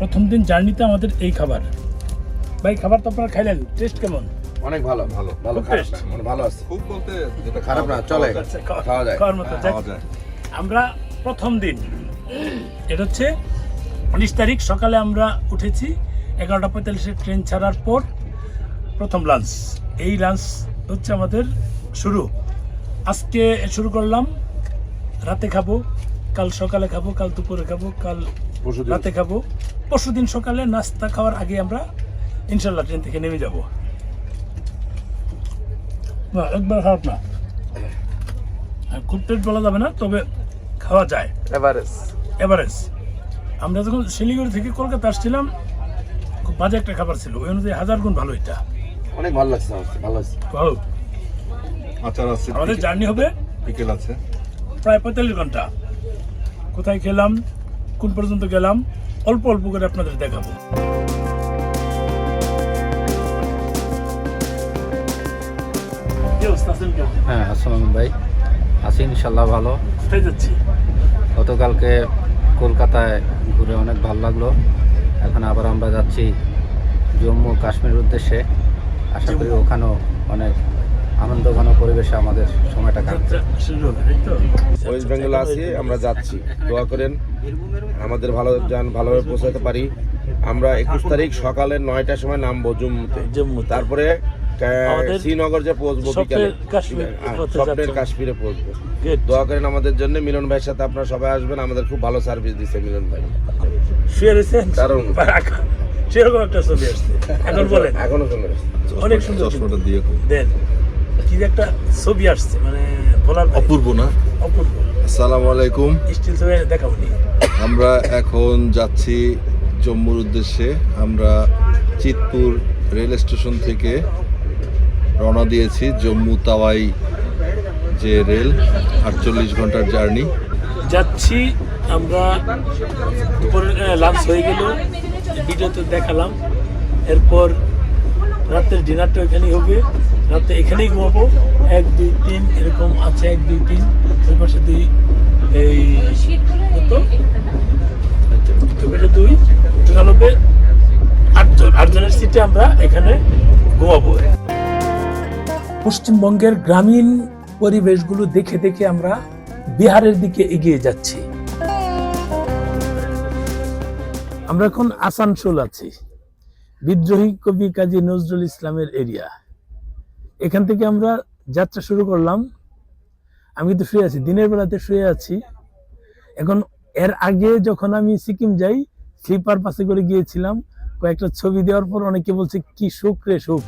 প্রথম দিন জার্নিতে আমাদের এই খাবার। ভাই খাবার তো আপনারা খাইলেন টেস্ট কেমন? অনেক ভালো ভালো ভালো খারাপ না, মানে ভালো আছে। খুব বলতে যেটা খারাপ না চলে আচ্ছা, খাওয়া- খাওয়া যায়। খাওয়ার মতো হ্যাঁ, খাওয়া যায়। আমরা প্রথম দিন এটা হচ্ছে উনিশ তারিখ সকালে আমরা উঠেছি এগারোটা পঁয়তাল্লিশে ট্রেন ছাড়ার পর প্রথম লাঞ্চ এই লাঞ্চ হচ্ছে আমাদের শুরু। আজকে শুরু করলাম রাতে খাব। কাল সকালে খাব কাল দুপুরে খাব কাল রাতে খাব। পরশু দিন সকালে নাস্তা খাওয়ার আগে আমরা ইনশাল্লাহ ট্রেন থেকে নেমে যাব। না একবার খারাপ না। খুব টেস্ট বলা যাবে না তবে খাওয়া যায়। এভারেজ এভারেজ আমরা যখন শিলিগুড়ি থেকে কলকাতা আসছিলাম খুব বাজে একটা খাবার ছিল। ওই অনুযায়ী হাজার গুণ ভালো এটা। অনেক ভালো লাগছে ভালো লাগছে। ভালো। আচার আছে আমাদের জার্নি হবে বিকেল আছে। প্রায় পঁয়তাল্লিশ ঘণ্টা। কোথায় খেলাম কোন পর্যন্ত গেলাম অল্প অল্প করে আপনাদের দেখাবো? হ্যাঁ আসসালাম ভাই। আছি ইনশাল্লাহ ভালো। যাচ্ছি? গতকালকে কলকাতায় ঘুরে অনেক ভালো লাগল। এখন আবার আমরা যাচ্ছি জম্মু কাশ্মীর উদ্দেশ্যে। আশা করি ওখানেও অনেক আনন্দ ঘন পরিবেশে আমাদের সময়টা তো? ওয়েস্ট বেঙ্গল আছি আমরা যাচ্ছি। দোয়া করেন আমাদের ভালো যান ভালোভাবে পৌঁছাতে পারি। আমরা একুশ তারিখ সকালে নয়টার সময় নামবো জম্মুতে। জম্মুতে। তারপরে শ্রীনগর যে পৌঁছবো বিকালে। স্বপ্নের কাশ্মীর হ্যাঁ। কাশ্মীরে পৌঁছবো। দোয়া করেন আমাদের জন্য। মিলন ভাইয়ের সাথে আপনারা সবাই আসবেন। আমাদের খুব ভালো সার্ভিস দিচ্ছে মিলন ভাই। দারুণ। সেরকম একটা ছবি আসছে। এখন বলেন। এখনও সুন্দর অনেক সুন্দর চশমাটা দিয়ে দেন। কি একটা ছবি আসছে মানে বলার অপূর্ব না? অপূর্ব। আসসালামু আলাইকুম। স্টিল ছবি দেখাবো আমরা এখন যাচ্ছি জম্মুর উদ্দেশ্যে। আমরা চিতপুর রেল স্টেশন থেকে রওনা দিয়েছি জম্মু তাওয়াই যে রেল আটচল্লিশ ঘণ্টার জার্নি। যাচ্ছি আমরা দুপুরে লাঞ্চ হয়ে গেল ভিডিওতে দেখালাম। এরপর রাতের ডিনারটা ওইখানেই হবে। রাতে এখানেই ঘুমাবো। এক, দুই, তিন, এরকম আছে, এক, দুই, তিন। ওই পাশে দুই, এই দুই আটজন, আটজনের সিটে আমরা এখানে ঘুমাবো। পশ্চিমবঙ্গের গ্রামীণ পরিবেশগুলো দেখে দেখে আমরা বিহারের দিকে এগিয়ে যাচ্ছি। আমরা এখন আসানসোল আছি। বিদ্রোহী কবি কাজী নজরুল ইসলামের এরিয়া এখান থেকে আমরা যাত্রা শুরু করলাম। আমি কিন্তু শুয়ে আছি, দিনের বেলাতে শুয়ে আছি। এখন এর আগে যখন আমি সিকিম যাই, স্লিপার পাশে করে গিয়েছিলাম। কয়েকটা ছবি দেওয়ার পর অনেকে বলছে, কি সুখ রে সুখ?